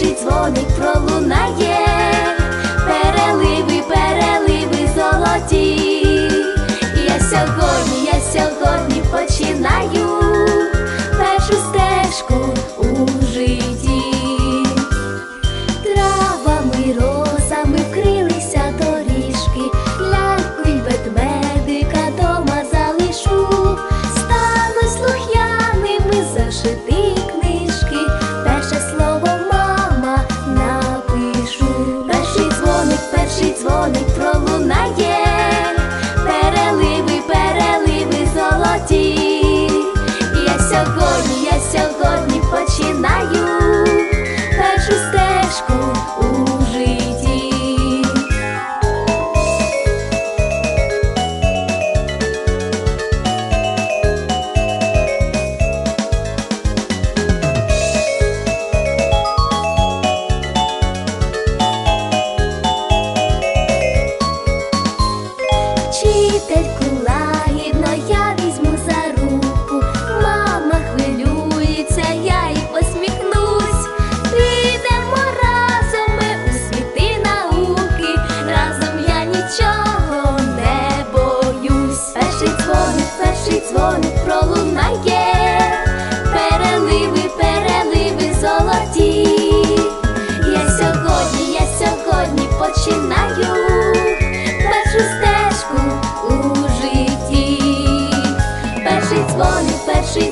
перший дзвоник пролунає, переливи, переливи золоті. Я сьогодні, я сьогодні.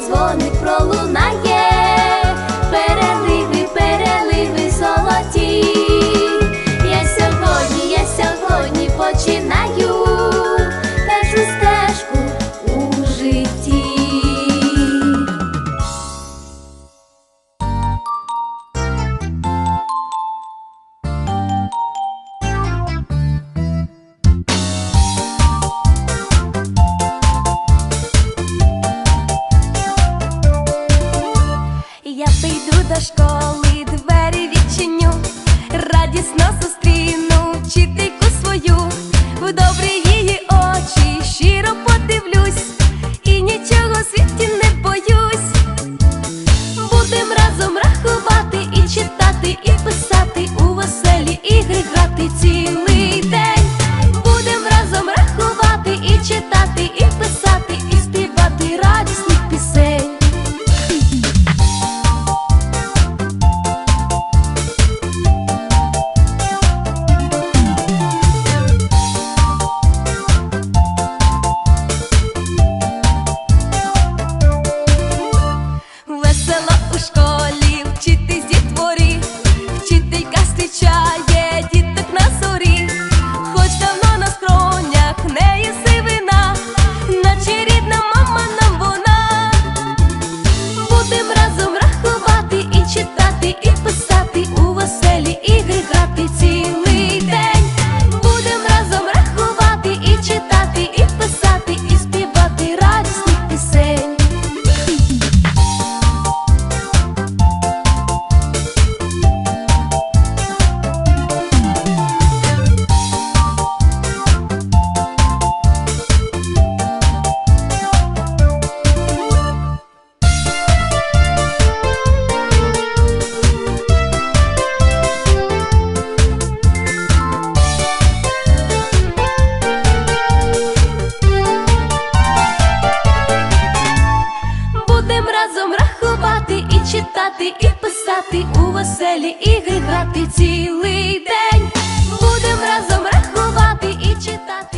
дзвони. я прийду до школи. sela os corpos. веселі ігри грати цілий день. Будем разом рахувати і читати.